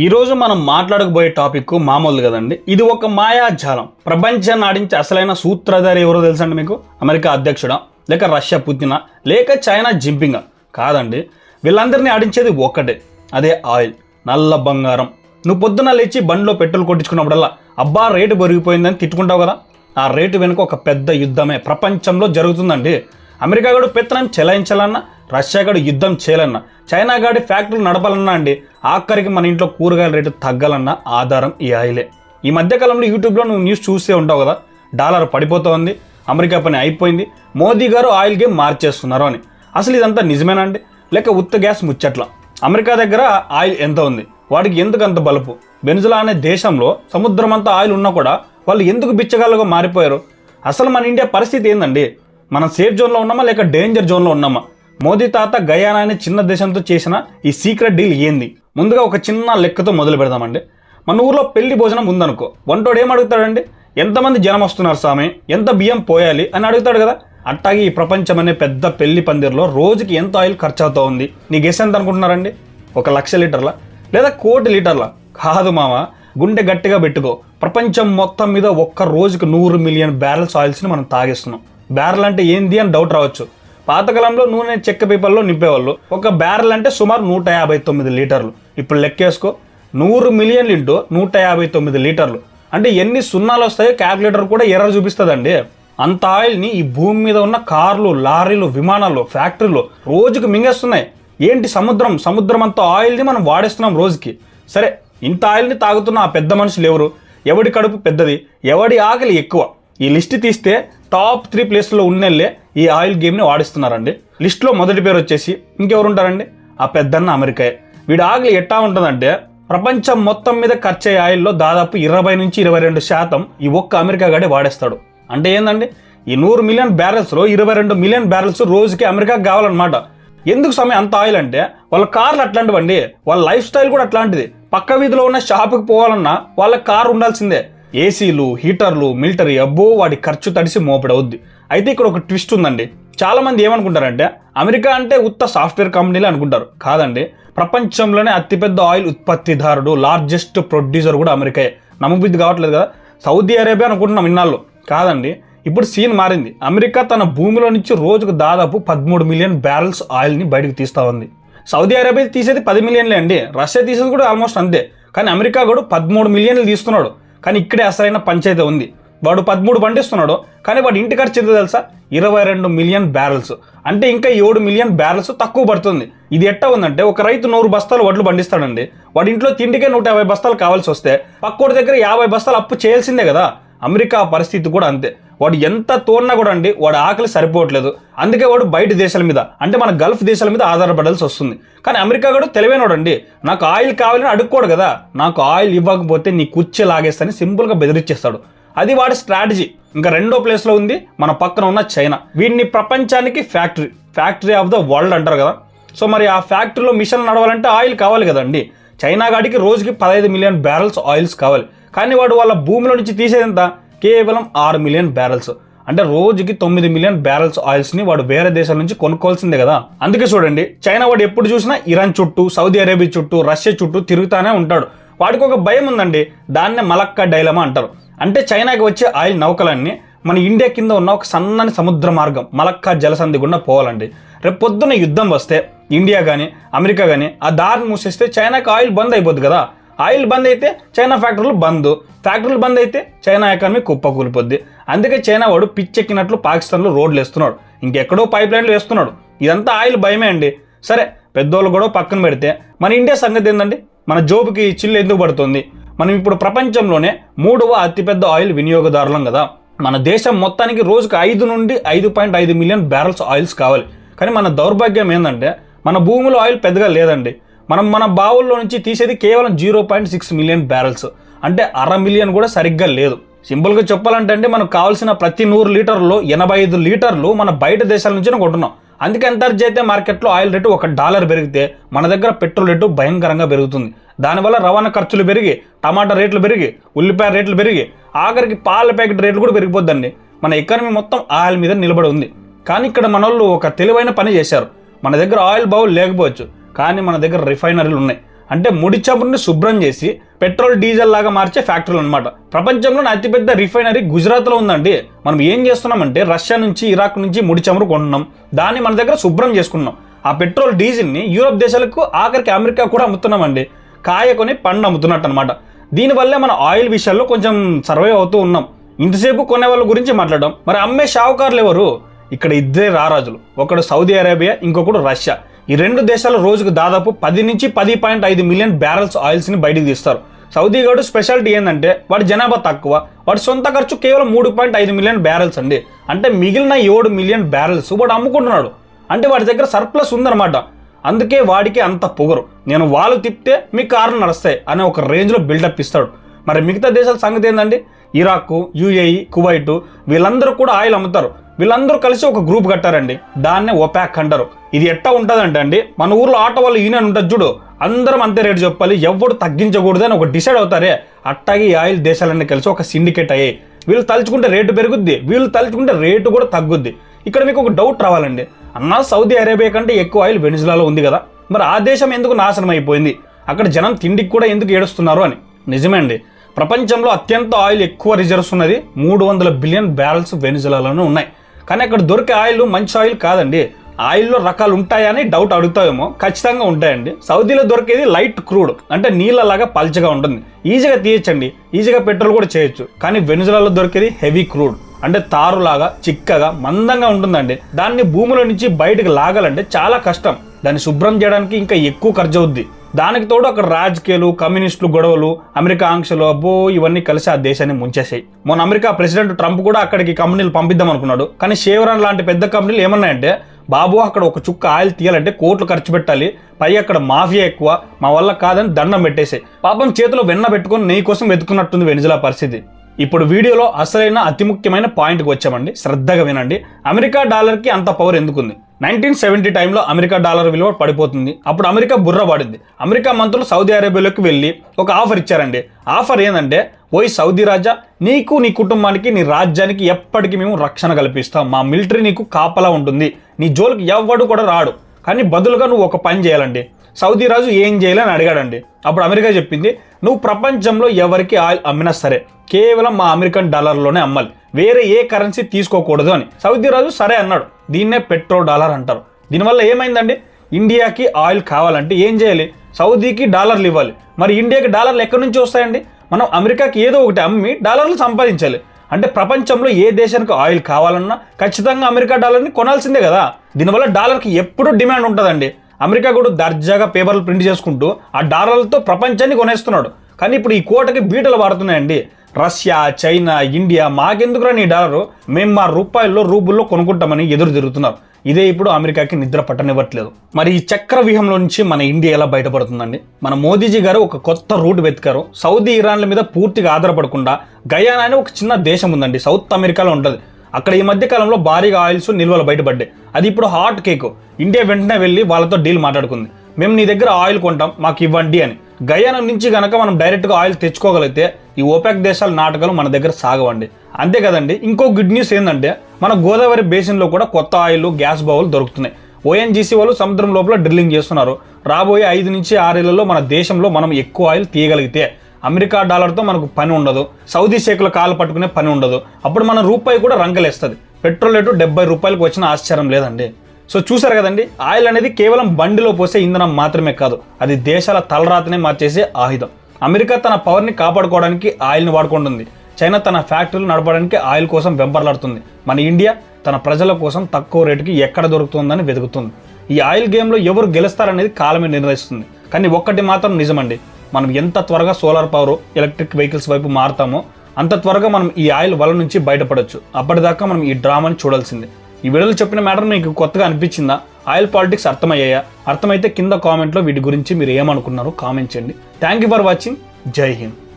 ఈరోజు మనం మాట్లాడకపోయే టాపిక్ మామూలు కదండి. ఇది ఒక మాయాజాలం. ప్రపంచాన్ని ఆడించే అసలైన సూత్రధారి ఎవరో తెలుసండి మీకు? అమెరికా అధ్యక్షుడా లేక రష్యా పుతిన లేక చైనా జింపింగా? కాదండి. వీళ్ళందరినీ ఆడించేది ఒక్కటే అదే ఆయిల్. నల్ల బంగారం. నువ్వు పొద్దున లేచి బండిలో పెట్రోల్ కొట్టించుకున్నప్పుడల్లా అబ్బా రేటు పెరిగిపోయిందని తిట్టుకుంటావు కదా? ఆ రేటు వెనుక ఒక పెద్ద యుద్ధమే ప్రపంచంలో జరుగుతుందండి. అమెరికా గడు పెత్తనం చెలాయించాలన్నా రష్యా గడు యుద్ధం చేయాలన్నా చైనా గాడి ఫ్యాక్టరీలు నడపాలన్నా అండి ఆఖరికి మన ఇంట్లో కూరగాయల రేటు తగ్గాలన్నా ఆధారం ఈ ఆయిలే. ఈ మధ్యకాలంలో యూట్యూబ్లో నువ్వు న్యూస్ చూస్తే ఉంటావు కదా డాలర్ పడిపోతోంది అమెరికా పని అయిపోయింది మోదీ గారు ఆయిల్ గేమ్ మార్చేస్తున్నారు అని. అసలు ఇదంతా నిజమేనా అండి? లేక ఉత్త గ్యాస్ ముచ్చట్ల? అమెరికా దగ్గర ఆయిల్ ఎంత ఉంది? వాడికి ఎందుకు అంత బలుపు? బెన్జులా అనే దేశంలో సముద్రం అంతా ఆయిల్ ఉన్నా కూడా వాళ్ళు ఎందుకు బిచ్చగాళ్ళగా మారిపోయారు? అసలు మన ఇండియా పరిస్థితి ఏందండి? మనం సేఫ్ జోన్లో ఉన్నామా లేక డేంజర్ జోన్లో ఉన్నామా? మోదీ తాత గయానా అనే చిన్న దేశంతో చేసిన ఈ సీక్రెట్ డీల్ ఏంది? ముందుగా ఒక చిన్న లెక్కతో మొదలు పెడదామండి. మన ఊర్లో పెళ్ళి భోజనం ఉందనుకో. వంటోడు ఏం అడుగుతాడండి? ఎంతమంది జనం వస్తున్నారు స్వామి ఎంత బియ్యం పోయాలి? అని అడుగుతాడు కదా. అట్టాగే ఈ ప్రపంచం అనే పెద్ద పెళ్ళి పందిరిలో రోజుకి ఎంత ఆయిల్ ఖర్చు అవుతా ఉంది? నీకు గెస్ ఎంత అనుకుంటున్నారండి? ఒక లక్ష లీటర్ల? లేదా కోటి లీటర్ల? కాదు మామ గుండె గట్టిగా పెట్టుకో. ప్రపంచం మొత్తం మీద ఒక్క రోజుకి నూరు మిలియన్ బ్యారల్స్ ఆయిల్స్ని మనం తాగేస్తున్నాం. బ్యారెల్ అంటే ఏంది అని డౌట్ రావచ్చు. పాతకాలంలో నూనె చెక్క పీపల్లో నింపేవాళ్ళు. ఒక బ్యారెల్ అంటే సుమారు నూట యాభై తొమ్మిది లీటర్లు. ఇప్పుడు లెక్కేసుకో. నూరు మిలియన్లు ఇంటూ నూట యాభై తొమ్మిది లీటర్లు. అంటే ఎన్ని సున్నాలు వస్తాయో క్యాల్కులేటర్ కూడా ఎర్ర చూపిస్తుందండి. అంత ఆయిల్ని ఈ భూమి మీద ఉన్న కార్లు లారీలు విమానాలు ఫ్యాక్టరీలు రోజుకు మింగేస్తున్నాయి. ఏంటి సముద్రం? సముద్రం అంత ఆయిల్ని మనం వాడేస్తున్నాం రోజుకి. సరే ఇంత ఆయిల్ని తాగుతున్న ఆ పెద్ద మనుషులు ఎవరు? ఎవడి కడుపు పెద్దది? ఎవడి ఆకలి ఎక్కువ? ఈ లిస్ట్ తీస్తే టాప్ త్రీ ప్లేస్లో ఉన్నెళ్ళే ఈ ఆయిల్ గేమ్ని వాడిస్తున్నారండి. లిస్ట్లో మొదటి పేరు వచ్చేసి ఇంకెవరు ఉంటారండి ఆ పెద్దన్న అమెరికాయే. వీడి ఆకలి ఎట్టా ఉంటుందంటే ప్రపంచం మొత్తం మీద ఖర్చు అయ్యే ఆయిల్లో దాదాపు ఇరవై నుంచి ఇరవై రెండు శాతం ఈ ఒక్క అమెరికా గాడే వాడేస్తాడు. అంటే ఏందండి? ఈ నూరు మిలియన్ బ్యారెల్స్లో ఇరవై రెండు మిలియన్ బ్యారెల్స్ రోజుకి అమెరికాకి కావాలన్నమాట. ఎందుకు సమయం అంత ఆయిల్ అంటే వాళ్ళ కార్లు అట్లాంటివండి వాళ్ళ లైఫ్ స్టైల్ కూడా అట్లాంటిది. పక్క వీధిలో ఉన్న షాపుకి పోవాలన్నా వాళ్ళ కారు ఉండాల్సిందే. ఏసీలు హీటర్లు మిలిటరీ అబ్బో వాడి ఖర్చు తడిసి మోపడవుద్ది. అయితే ఇక్కడ ఒక ట్విస్ట్ ఉందండి. చాలా మంది ఏమనుకుంటారంటే అమెరికా అంటే ఉత్త సాఫ్ట్వేర్ కంపెనీలు అనుకుంటారు. కాదండి. ప్రపంచంలోనే అతిపెద్ద ఆయిల్ ఉత్పత్తిదారుడు లార్జెస్ట్ ప్రొడ్యూసర్ కూడా అమెరికాయే. నమ్మబుద్ధి కావట్లేదు కదా? సౌదీ అరేబియా అనుకుంటున్నాం ఇన్నాళ్ళు. కాదండి. ఇప్పుడు సీన్ మారింది. అమెరికా తన భూమిలో నుంచి రోజుకు దాదాపు పదమూడు మిలియన్ బ్యారెల్స్ ఆయిల్ని బయటకు తీస్తా ఉంది. సౌదీ అరేబియా తీసేది పది మిలియన్లే అండి. రష్యా తీసేది కూడా ఆల్మోస్ట్ అంతే. కానీ అమెరికా కూడా పదమూడు మిలియన్లు తీస్తున్నాడు. కానీ ఇక్కడే అసలైన పంచాయతీ ఉంది. వాడు పదమూడు పండిస్తున్నాడు కానీ వాడి ఇంటి ఖర్చు ఎంత తెలుసా? ఇరవై రెండు మిలియన్ బ్యారల్స్. అంటే ఇంకా ఏడు మిలియన్ బ్యారల్స్ తక్కువ పడుతుంది. ఇది ఎట్టా ఉందంటే ఒక రైతు నూరు బస్తాలు వడ్లు పండిస్తాడండి వాడి ఇంట్లో తిండికే నూట యాభై బస్తాలు కావాల్సి వస్తే పక్కోడి దగ్గర యాభై బస్తాలు అప్పు చేయాల్సిందే కదా. అమెరికా పరిస్థితి కూడా అంతే. వాడు ఎంత తోడినా కూడా అండి వాడు ఆకలి సరిపోవట్లేదు. అందుకే వాడు బయట దేశాల మీద అంటే మన గల్ఫ్ దేశాల మీద ఆధారపడాల్సి వస్తుంది. కానీ అమెరికా కూడా తెలివైనోడండి నాకు ఆయిల్ కావాలని అడుక్కోడు కదా నాకు ఆయిల్ ఇవ్వకపోతే నీ కుర్చీ లాగేస్తాని సింపుల్గా బెదిరిచ్చేస్తాడు. అది వాడి స్ట్రాటజీ. ఇంకా రెండో ప్లేస్లో ఉంది మన పక్కన ఉన్న చైనా. వీడిని ప్రపంచానికి factory factory of the world అంటారు కదా. సో మరి ఆ ఫ్యాక్టరీలో మిషన్ నడవాలంటే ఆయిల్ కావాలి కదండి. చైనా గాడికి రోజుకి పదహైదు మిలియన్ బ్యారెల్స్ ఆయిల్స్ కావాలి. కానీ వాడు వాళ్ళ భూమిలో నుంచి తీసేది ఎంత? కేవలం ఆరు మిలియన్ బ్యారెల్స్. అంటే రోజుకి తొమ్మిది మిలియన్ బ్యారెల్స్ ఆయిల్స్ని వాడు వేరే దేశాల నుంచి కొనుక్కోవాల్సిందే కదా. అందుకే చూడండి చైనా వాడు ఎప్పుడు చూసినా ఇరాన్ చుట్టూ సౌదీ అరేబియా చుట్టూ రష్యా చుట్టూ తిరుగుతానే ఉంటాడు. వాడికి ఒక భయం ఉందండి దాన్నే మలక్కా డైలమా అంటారు. అంటే చైనాకి వచ్చే ఆయిల్ నౌకలన్నీ మన ఇండియా కింద ఉన్న ఒక సన్నని సముద్ర మార్గం మలక్కా జలసంధి గుండా పోవాలండి. రేపు పొద్దున్న యుద్ధం వస్తే ఇండియా కానీ అమెరికా కానీ ఆ దారిని మూసేస్తే చైనాకి ఆయిల్ బంద్ అయిపోద్ది కదా. ఆయిల్ బంద్ అయితే చైనా ఫ్యాక్టరీలు బంద్. ఫ్యాక్టరీలు బంద్ అయితే చైనా ఎకానమీ కుప్పకూలిపోద్ది. అందుకే చైనా వాడు పిచ్చెక్కినట్లు పాకిస్తాన్లో రోడ్లు వేస్తున్నాడు. ఇంకెక్కడో పైప్ లైన్లు వేస్తున్నాడు. ఇదంతా ఆయిల్ భయమే అండి. సరే పెద్దోళ్ళు కూడా పక్కన పెడితే మన ఇండియా సంగతి ఏంటండి మన జోబుకి చిల్లు ఎందుకు పడుతుంది? మనం ఇప్పుడు ప్రపంచంలోనే మూడవ అతిపెద్ద ఆయిల్ వినియోగదారులం కదా. మన దేశం మొత్తానికి రోజుకు ఐదు నుండి ఐదు పాయింట్ ఐదు మిలియన్ బ్యారల్స్ ఆయిల్స్ కావాలి. కానీ మన దౌర్భాగ్యం ఏంటంటే మన భూమిలో ఆయిల్ పెద్దగా లేదండి. మనం మన బావుల్లో నుంచి తీసేది కేవలం zero point six million barrels అంటే అర మిలియన్ కూడా సరిగ్గా లేదు. సింపుల్గా చెప్పాలంటే అంటే మనకు కావాల్సిన ప్రతి నూరు లీటర్లో ఎనభై ఐదు లీటర్లు మన బయట దేశాల నుంచి కొంటున్నాం. అందుకే అంతర్జాతీయ మార్కెట్లో ఆయిల్ రేటు ఒక డాలర్ పెరిగితే మన దగ్గర పెట్రోల్ రేటు భయంకరంగా పెరుగుతుంది. దానివల్ల రవాణా ఖర్చులు పెరిగి టమాటా రేట్లు పెరిగి ఉల్లిపాయ రేట్లు పెరిగి ఆఖరికి పాల ప్యాకెట్ రేట్లు కూడా పెరిగిపోద్దండి. మన ఎకానమీ మొత్తం ఆయిల్ మీద నిలబడి ఉంది. కానీ ఇక్కడ మన వాళ్ళు ఒక తెలివైన పని చేశారు. మన దగ్గర ఆయిల్ బౌల్ లేకపోవచ్చు. కానీ మన దగ్గర రిఫైనరీలు ఉన్నాయి. అంటే ముడి చమురుని శుభ్రం చేసి పెట్రోల్ డీజిల్ లాగా మార్చే ఫ్యాక్టరీలు అనమాట ప్రపంచంలోనే అతిపెద్ద రిఫైనరీ గుజరాత్లో ఉందండి. మనం ఏం చేస్తున్నామంటే రష్యా నుంచి ఇరాక్ నుంచి ముడి చమురు కొంటున్నాం దాన్ని మన దగ్గర శుభ్రం చేసుకున్నాం. ఆ పెట్రోల్ డీజిల్ని యూరోప్ దేశాలకు ఆఖరికి అమెరికా కూడా అమ్ముతున్నామండి. కాయ కొని పండు అమ్ముతున్నట్టు అనమాట దీనివల్లే మన ఆయిల్ విషయాల్లో కొంచెం సర్వైవ్ అవుతూ ఉన్నాం. ఇంతసేపు కొనే వాళ్ళ గురించి మాట్లాడడం మరి అమ్మే షావుకారులు ఎవరు? ఇక్కడ ఇద్దరే రారాజులు. ఒకడు సౌదీ అరేబియా ఇంకొకడు రష్యా. ఈ రెండు దేశాలు రోజుకు దాదాపు పది నుంచి పది పాయింట్ ఐదు మిలియన్ బ్యారల్స్ ఆయిల్స్ని బయటికి తీస్తారు. సౌదీ గడు స్పెషాలిటీ ఏంటంటే వాడి జనాభా తక్కువ వాడి సొంత ఖర్చు కేవలం మూడు పాయింట్ ఐదు మిలియన్ బ్యారల్స్ అండి. అంటే మిగిలిన ఏడు మిలియన్ బ్యారల్స్ వాడు అమ్ముకుంటున్నాడు. అంటే వాడి దగ్గర సర్ప్లస్ ఉందన్నమాట. అందుకే వాడికి అంత పొగరు. నేను వాళ్ళు తిప్పితే మీ కార్లు నడుస్తాయి అనే ఒక రేంజ్లో బిల్డప్ ఇస్తాడు. మరి మిగతా దేశాల సంగతి ఏంటండి ఇరాక్ యుఏఈ కువైట్ వీళ్ళందరూ కూడా ఆయిల్ అమ్ముతారు. వీళ్ళందరూ కలిసి ఒక గ్రూప్ కట్టారండి. దాన్నే ఒపాక్ అంటారు. ఇది ఎట్టా ఉంటుందంటే అండి మన ఊర్లో ఆటో వాళ్ళు యూనియన్ ఉంటుంది చూడు అందరం అంతే రేటు చెప్పాలి ఎవడు తగ్గించకూడదు అని ఒక డిసైడ్ అవుతారే. అట్టాగే ఈ ఆయిల్ దేశాలన్నీ కలిసి ఒక సిండికేట్ అయ్యాయి. వీళ్ళు తలుచుకుంటే రేటు పెరుగుద్ది వీళ్ళు తలుచుకుంటే రేటు కూడా తగ్గుద్ది. ఇక్కడ మీకు ఒక డౌట్ రావాలండి. అన్న సౌదీ అరేబియా కంటే ఎక్కువ ఆయిల్ వెనిజులాలో ఉంది కదా. మరి ఆ దేశం ఎందుకు నాశనం అయిపోయింది? అక్కడ జనం తిండికి కూడా ఎందుకు ఏడుస్తున్నారు అని. నిజమే అండి. ప్రపంచంలో అత్యంత ఆయిల్ ఎక్కువ రిజర్వ్స్ ఉన్నది. మూడు వందల బిలియన్ బ్యారల్స్ వెనిజులాలోనే ఉన్నాయి. కానీ అక్కడ దొరికే ఆయిల్ మంచి ఆయిల్ కాదండి. ఆయిల్లో రకాలు ఉంటాయని డౌట్ అడుగుతావేమో. ఖచ్చితంగా ఉంటాయండి. సౌదీలో దొరికేది లైట్ క్రూడ్ అంటే నీళ్ళలాగా పల్చగా ఉంటుంది. ఈజీగా తీయచ్చండి. ఈజీగా పెట్రోల్ కూడా చేయొచ్చు. కానీ వెనుజులాలో దొరికేది హెవీ క్రూడ్ అంటే తారులాగా చిక్కగా మందంగా ఉంటుందండి. దాన్ని భూమిలో నుంచి బయటకు లాగాలంటే చాలా కష్టం. దాన్ని శుభ్రం చేయడానికి ఇంకా ఎక్కువ ఖర్చు అవుద్ది దానికి తోడు అక్కడ రాజకీయాలు కమ్యూనిస్టులు గొడవలు అమెరికా ఆంక్షలు అబ్బో ఇవన్నీ కలిసి ఆ దేశాన్ని ముంచేసాయి మొన్న అమెరికా ప్రెసిడెంట్ ట్రంప్ కూడా అక్కడికి కంపెనీలు పంపిద్దాం అనుకున్నాడు. కానీ షేవరాన్ లాంటి పెద్ద కంపెనీలు ఏమన్నాయంటే బాబు అక్కడ ఒక చుక్క ఆయిల్ తీయాలంటే కోట్లు ఖర్చు పెట్టాలి. పై అక్కడ మాఫియా ఎక్కువ. మా వల్ల కాదని దండం పెట్టేసాయి పాపం చేతిలో వెన్న పెట్టుకొని నెయ్యి కోసం వెతుకున్నట్టుంది వెనిజులా పరిస్థితి. ఇప్పుడు వీడియోలో అసలైన అతి ముఖ్యమైన పాయింట్కి వచ్చామండి. శ్రద్ధగా వినండి. అమెరికా డాలర్కి అంత పవర్ ఎందుకుంది? నైన్టీన్ సెవెంటీ టైంలో అమెరికా డాలర్ విలువ పడిపోతుంది. అప్పుడు అమెరికా బుర్ర పడింది. అమెరికా మంత్రులు సౌదీ అరేబియాలోకి వెళ్ళి ఒక ఆఫర్ ఇచ్చారండి. ఆఫర్ ఏంటంటే ఓయ్ సౌదీ రాజా నీకు నీ కుటుంబానికి నీ రాజ్యానికి ఎప్పటికీ మేము రక్షణ కల్పిస్తాం. మా మిలిటరీ నీకు కాపలా ఉంటుంది. నీ జోలికి ఎవ్వడు కూడా రాడు. కానీ బదులుగా నువ్వు ఒక పని చేయాలండి. సౌదీ రాజు ఏం చేయాలని అడిగాడండి. అప్పుడు అమెరికా చెప్పింది నువ్వు ప్రపంచంలో ఎవరికి ఆయిల్ అమ్మినా సరే కేవలం మా అమెరికన్ డాలర్లోనే అమ్మాలి. వేరే ఏ కరెన్సీ తీసుకోకూడదు అని. సౌదీ రాజు సరే అన్నాడు. దీన్నే పెట్రోల్ డాలర్ అంటారు. దీనివల్ల ఏమైందండి? ఇండియాకి ఆయిల్ కావాలంటే ఏం చేయాలి? సౌదీకి డాలర్లు ఇవ్వాలి. మరి ఇండియాకి డాలర్లు ఎక్కడి నుంచి వస్తాయండి? మనం అమెరికాకి ఏదో ఒకటి అమ్మి డాలర్లు సంపాదించాలి. అంటే ప్రపంచంలో ఏ దేశానికి ఆయిల్ కావాలన్నా ఖచ్చితంగా అమెరికా డాలర్ని కొనాల్సిందే కదా. దీనివల్ల డాలర్కి ఎప్పుడూ డిమాండ్ ఉంటుందండి. అమెరికా కూడా దర్జాగా పేపర్లు ప్రింట్ చేసుకుంటూ ఆ డాలర్లతో ప్రపంచాన్ని కొనేస్తున్నాడు. కానీ ఇప్పుడు ఈ కోటకి బీటలు వాడుతున్నాయండి. రష్యా చైనా ఇండియా మాకెందుకురా నీ డాలరు? మేము మా రూపాయల్లో రూబుల్లో కొనుక్కుంటామని ఎదురు తిరుగుతున్నారు. ఇదే ఇప్పుడు అమెరికాకి నిద్ర పట్టనివ్వట్లేదు. మరి ఈ చక్ర వ్యూహంలో నుంచి మన ఇండియా ఎలా బయటపడుతుందండి? మన మోదీజీ గారు ఒక కొత్త రూట్ వెతికారు. సౌదీ ఇరాన్ల మీద పూర్తిగా ఆధారపడకుండా గయానా అనే ఒక చిన్న దేశం ఉందండి. సౌత్ అమెరికాలో ఉంటుంది. అక్కడ ఈ మధ్య కాలంలో భారీగా ఆయిల్స్ నిల్వలు బయటపడ్డాయి. అది ఇప్పుడు హాట్ కేక్. ఇండియా వెంటనే వెళ్ళి వాళ్ళతో డీల్ మాట్లాడుకుంది. మేము నీ దగ్గర ఆయిల్ కొంటాం మాకు ఇవ్వండి అని. గయానం నుంచి గనక మనం డైరెక్ట్గా ఆయిల్ తెచ్చుకోగలిగితే ఈ ఓపెక్ దేశాల నాటకాలు మన దగ్గర సాగవండి. అంతే కదండి. ఇంకో గుడ్ న్యూస్ ఏంటంటే మన గోదావరి బేసిన్లో కూడా కొత్త ఆయిల్ గ్యాస్ బావులు దొరుకుతున్నాయి. ఓఎన్జీసీ వాళ్ళు సముద్రం లోపల డ్రిల్లింగ్ చేస్తున్నారు. రాబోయే ఐదు నుంచి ఆరేళ్ళలో మన దేశంలో మనం ఎక్కువ ఆయిల్ తీయగలిగితే అమెరికా డాలర్తో మనకు పని ఉండదు. సౌదీ షేకుల కాలు పట్టుకునే పని ఉండదు. అప్పుడు మన రూపాయి కూడా రంగలేస్తుంది. పెట్రోల్ రేటు డెబ్బై రూపాయలకు వచ్చిన ఆశ్చర్యం లేదండి. సో చూసారు కదండి ఆయిల్ అనేది కేవలం బండిలో పోసే ఇంధనం మాత్రమే కాదు అది దేశాల తలరాతనే మార్చేసే ఆయుధం. అమెరికా తన పవర్ని కాపాడుకోవడానికి ఆయిల్ని వాడుకుంటుంది. చైనా తన ఫ్యాక్టరీలు నడపడానికి ఆయిల్ కోసం వెంపర్లాడుతుంది. మన ఇండియా తన ప్రజల కోసం తక్కువ రేటుకి ఎక్కడ దొరుకుతుందని వెతుకుతుంది. ఈ ఆయిల్ గేమ్లో ఎవరు గెలుస్తారనేది కాలమే నిర్ణయిస్తుంది. కానీ ఒక్కటి మాత్రం నిజమండి. మనం ఎంత త్వరగా సోలార్ పవర్ ఎలక్ట్రిక్ వెహికల్స్ వైపు మారుతామో అంత త్వరగా మనం ఈ ఆయిల్ వల నుంచి బయటపడొచ్చు. అప్పటిదాకా మనం ఈ డ్రామాని చూడాల్సిందే. ఈ వీడియోలో చెప్పిన మ్యాటర్ మీకు కొత్తగా అనిపించిందా? ఆయిల్ పాలిటిక్స్ అర్థమయ్యాయా? అర్థమైతే కింద కామెంట్లో వీటి గురించి మీరు ఏమనుకున్నారో కామెంట్ చేయండి. Thank you for watching. Jai Hind.